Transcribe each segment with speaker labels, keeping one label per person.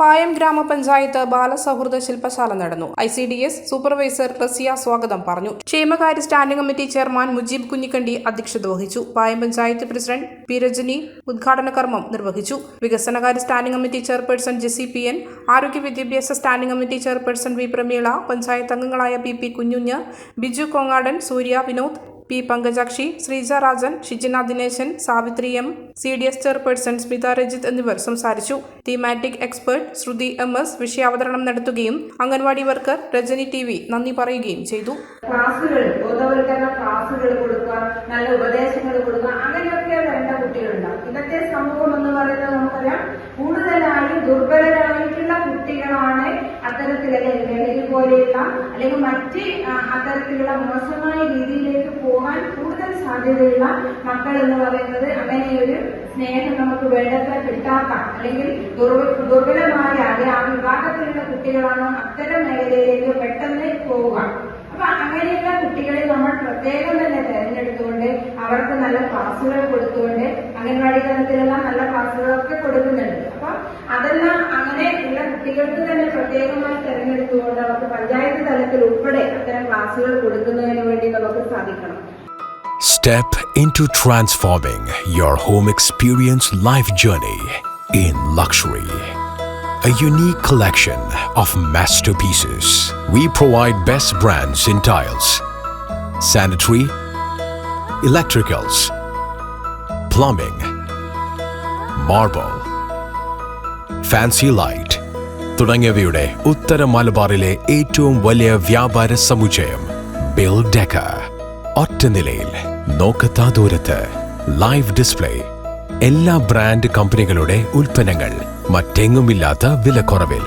Speaker 1: പായം ഗ്രാമപഞ്ചായത്ത് ബാലസൗഹൃദ ശില്പശാല നടന്നു. I C D S supervisor Raziya സ്വാഗതം പറഞ്ഞു. ക്ഷേമകാര്യ standing committee chairman Mujeeb Kunhikkandi അധ്യക്ഷത വഹിച്ചു. പായം പഞ്ചായത്ത് പ്രസിഡന്റ് പി രജനി ഉദ്ഘാടന കർമ്മം നിർവഹിച്ചു. വികസനകാര്യ standing committee chairperson Jessy P N ആരോഗ്യ വിദ്യാഭ്യാസ standing committee chairperson V Prameela panchayat അംഗങ്ങളായ P P Kunhunhu Biju Kongadan Surya Vinod P Pankajakshi Sreeja Rajan Shijina Dineshan Savithri M C D S chairperson Smitha Rajith എന്നിവർ സംസാരിച്ചു. Thematic expert Sruthi M S വിഷയാവതരണം നടത്തുകയും anganwadi worker Rajani T V നന്ദി പറയുകയും ചെയ്തു.
Speaker 2: ക്ലാസ്സുകൾ ബോധവൽക്കരണ ക്ലാസ്സുകൾ കൊടുക്കുക നല്ല ഉപദേശങ്ങൾ കൊടുക്കുക അങ്ങനെയൊക്കെ വേണ്ട കുട്ടികളുണ്ടാവും. ഇന്നത്തെ സമൂഹം എന്ന് പറയുന്നത് നമുക്കറിയാം കൂടുതലായി ദുർബലരായിട്ടുള്ള കുട്ടികളാണ് അത്തരത്തിലുള്ള ലഹരി പോലെയുള്ള അല്ലെങ്കിൽ മറ്റ് അത്തരത്തിലുള്ള മോശമായ രീതിയിലേക്ക് സാധ്യതയുള്ള മക്കൾ എന്ന് പറയുന്നത് ഒരു സ്നേഹം നമുക്ക് വേണ്ടത്ര കിട്ടാത്ത അല്ലെങ്കിൽ ദുർബ- ദുർബലമായ അല്ലെ ആ വിഭാഗത്തിലുള്ള കുട്ടികളാണോ അത്തരം മേഖലയിലേക്ക് പെട്ടെന്ന് പോവുക. അപ്പൊ അങ്ങനെയുള്ള കുട്ടികളെ നമ്മൾ പ്രത്യേകം തന്നെ തെരഞ്ഞെടുത്തുകൊണ്ട് അവർക്ക് നല്ല ക്ലാസ്സുകൾ കൊടുത്തുകൊണ്ട് അംഗൻവാടി തലത്തിലുള്ള നല്ല ക്ലാസ്സുകളൊക്കെ കൊടുക്കുന്നുണ്ട്. അപ്പൊ അതെല്ലാം അങ്ങനെ ഉള്ള കുട്ടികൾക്ക് തന്നെ പ്രത്യേകമായി തെരഞ്ഞെടുത്തുകൊണ്ട് അവർക്ക് പഞ്ചായത്ത് തലത്തിൽ ഉൾപ്പെടെ അത്തരം ക്ലാസ്സുകൾ കൊടുക്കുന്നതിന് വേണ്ടി നമുക്ക് സാധിക്കണം.
Speaker 3: Step into transforming your home experience life journey in luxury. A unique collection of masterpieces. We provide best brands in tiles, sanitary, electricals, plumbing, marble, fancy light തുടങ്ങിയവയുടെ ഉത്തര മലബാറിലെ ഏറ്റവും വലിയ വ്യാപാര സമുച്ചയം ബിൽ ഡെക്ക ഒറ്റ നിലയിൽ നോക്കത്താ ദൂരത്ത് ലൈവ് ഡിസ്പ്ലേ എല്ലാ ബ്രാൻഡ് കമ്പനികളുടെ ഉൽപ്പന്നങ്ങൾ മറ്റെങ്ങുമില്ലാത്ത വിലക്കുറവിൽ.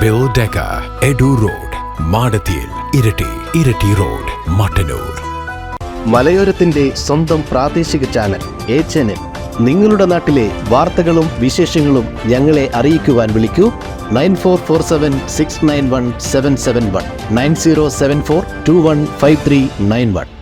Speaker 3: കുറവിൽ ഡെക്ക എഡു റോഡ് മാടത്തിയിൽ ഇരട്ടി ഇരട്ടി റോഡ് മട്ടന്നൂർ
Speaker 4: മലയോരത്തിന്റെ സ്വന്തം പ്രാദേശിക ചാനൽ എ ചാനൽ നിങ്ങളുടെ നാട്ടിലെ വാർത്തകളും വിശേഷങ്ങളും ഞങ്ങളെ അറിയിക്കുവാൻ വിളിക്കൂ. Nine four four seven six nine one seven seven one. Nine zero seven four two one five three nine one.